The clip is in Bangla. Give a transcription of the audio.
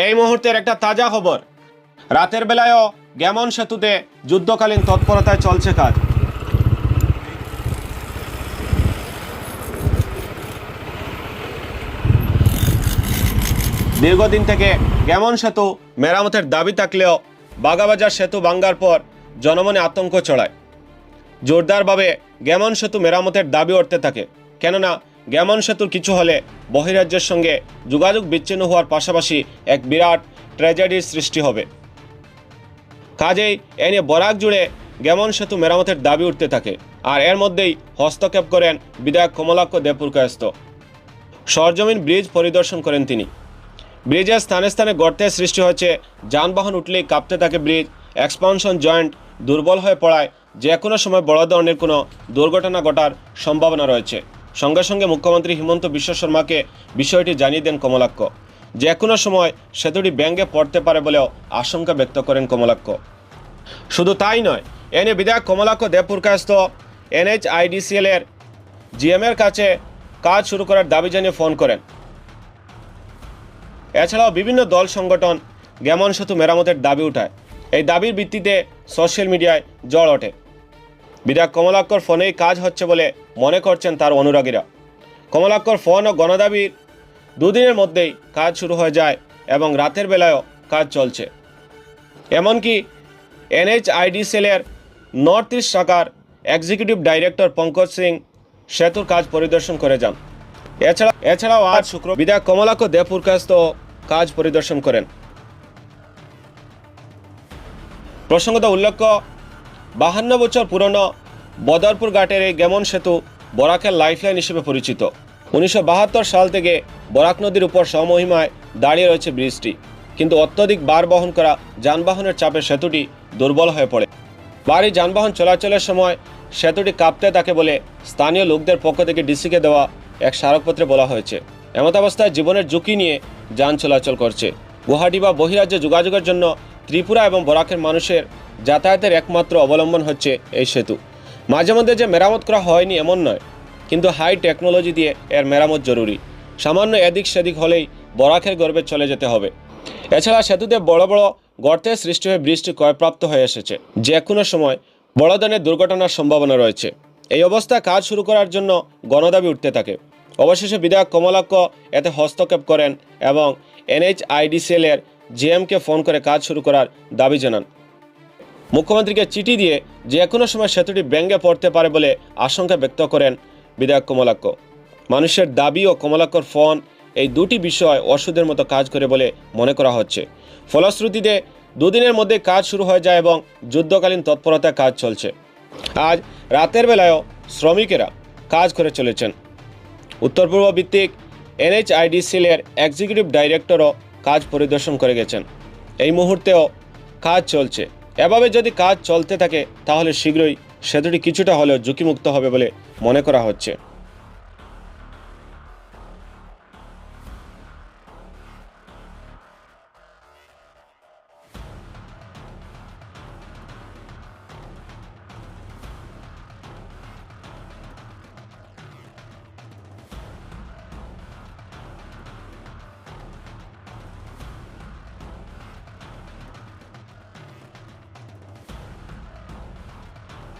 এই মুহূর্তের একটা তাজা খবর। রাতের বেলায়ও গেমন সেতুতে যুদ্ধকালীন তৎপরতায় চলছে কাজ। দীর্ঘদিন থেকে গেমন সেতু মেরামতের দাবি থাকলেও বাগাবাজার সেতু ভাঙ্গার পর জনমনে আতঙ্ক ছড়ায়। জোরদারভাবে গেমন সেতু মেরামতের দাবি উঠতে থাকে। কেননা গেমন সেতুর কিছু হলে বহিরাজ্যের সঙ্গে যোগাযোগ বিচ্ছিন্ন হওয়ার পাশাপাশি এক বিরাট ট্র্যাজেডির সৃষ্টি হবে। কাজেই এ নিয়ে বরাক জুড়ে গেমন সেতু মেরামতের দাবি উঠতে থাকে আর এর মধ্যেই হস্তক্ষেপ করেন বিধায়ক কমলাক্ষ দেবপুরকায়স্ত সরজমিন ব্রিজ পরিদর্শন করেন তিনি। ব্রিজের স্থানে স্থানে গর্তের সৃষ্টি হয়েছে, যানবাহন উঠলেই কাঁপতে থাকে ব্রিজ এক্সপানশন জয়েন্ট দুর্বল হয়ে পড়ায় যে কোনো সময় বড় ধরনের কোনো দুর্ঘটনা ঘটার সম্ভাবনা রয়েছে। সঙ্গে সঙ্গে মুখ্যমন্ত্রী হিমন্ত বিশ্ব শর্মাকে বিষয়টি জানিয়ে দেন কমলাক্ষ যে কোনো সময় সেতুটি ব্যাঙ্গে পড়তে পারে বলেও আশঙ্কা ব্যক্ত করেন কমলাক্ষ। শুধু তাই নয় এনে বিধায়ক কমলাক্ষ দেবপুরকাস্ত এনএইচআইডিসিএল এর জিএমের কাছে কাজ শুরু করার দাবি জানিয়ে ফোন করেন। এছাড়াও বিভিন্ন দল সংগঠন গেমন সেতু মেরামতের দাবি উঠায়। এই দাবির ভিত্তিতে সোশ্যাল মিডিয়ায় জড় ওঠে। বিধায়ক কমলাক্ষর ফোনেই কাজ হচ্ছে বলে মনে করছেন তার অনুরাগীরা। কমলাক্ষর ফোন ও গণদাবির দুদিনের মধ্যেই কাজ শুরু হয়ে যায় এবং রাতের বেলায়ও কাজ চলছে। এমনকি এনএইচআইডিসিএলের নর্থ ইস্ট শাখার এক্সিকিউটিভ ডাইরেক্টর পঙ্কজ সিং সেতুর কাজ পরিদর্শন করে যান। এছাড়া এছাড়াও আজ শুক্র বিধায়ক কমলাক্ষ দেবপুরকাস্ত কাজ পরিদর্শন করেন। প্রসঙ্গত উল্লেখ্য বাহান্ন বছর পুরনো বদরপুর ঘাটের এই গেমন সেতু বরাকের লাইফলাইন হিসেবে পরিচিত। উনিশশো বাহাত্তর সাল থেকে বরাক নদীর উপর সমহিমায় দাঁড়িয়ে রয়েছে ব্রিজটি, কিন্তু অত্যধিক বার বহন করা যানবাহনের চাপে সেতুটি দুর্বল হয়ে পড়ে। বাড়ি যানবাহন চলাচলের সময় সেতুটি কাঁপতে থাকে বলে স্থানীয় লোকদের পক্ষ থেকে ডিসিকে দেওয়া এক স্মারকপত্রে বলা হয়েছে। এমতাবস্থায় জীবনের ঝুঁকি নিয়ে যান চলাচল করছে। গুয়াহাটি বা বহিরাজ্যে যোগাযোগের জন্য ত্রিপুরা এবং বরাকের মানুষের যাতায়াতের একমাত্র অবলম্বন হচ্ছে এই সেতু। মাঝে মধ্যে যে মেরামত করা হয়নি এমন নয়, কিন্তু হাই টেকনোলজি দিয়ে এর মেরামত জরুরি। সামান্য এদিক সেদিক হলেই বরাকের গর্বে চলে যেতে হবে। এছাড়া সেতুতে বড় বড় গর্তের সৃষ্টি হয়ে বৃষ্টি ক্ষয়প্রাপ্ত হয়ে এসেছে। যে কোনো সময় বড় ধরনের দুর্ঘটনার সম্ভাবনা রয়েছে। এই অবস্থায় কাজ শুরু করার জন্য গণদাবি উঠতে থাকে। অবশেষে বিধায়ক কমলাক্ষ এতে হস্তক্ষেপ করেন এবং এনএইচআইডিসিএল এর জিএমকে ফোন করে কাজ শুরু করার দাবি জানান। মুখ্যমন্ত্রীকে চিঠি দিয়ে যে কোনো সময় সেতুটি ব্যঙ্গে পড়তে পারে বলে আশঙ্কা ব্যক্ত করেন বিধায়ক কমলাক্ষ। মানুষের দাবি ও কমলাক্ষর ফোন এই দুটি বিষয় ওষুধের মতো কাজ করে বলে মনে করা হচ্ছে। ফলশ্রুতিতে দুদিনের মধ্যে কাজ শুরু হয়ে যায় এবং যুদ্ধকালীন তৎপরতায় কাজ চলছে। আজ রাতের বেলায়ও শ্রমিকেরা কাজ করে চলেছেন। উত্তর পূর্ব ভিত্তিক এনএইচআইডিসিএল এর এক্সিকিউটিভ ডাইরেক্টরও কাজ পরিদর্শন করে গেছেন। এই মুহূর্তেও কাজ চলছে। এভাবে যদি কাজ চলতে থাকে, তাহলে শীঘ্রই সেতুটি কিছুটা হলেও ঝুঁকিমুক্ত হবে বলে মনে করা হচ্ছে।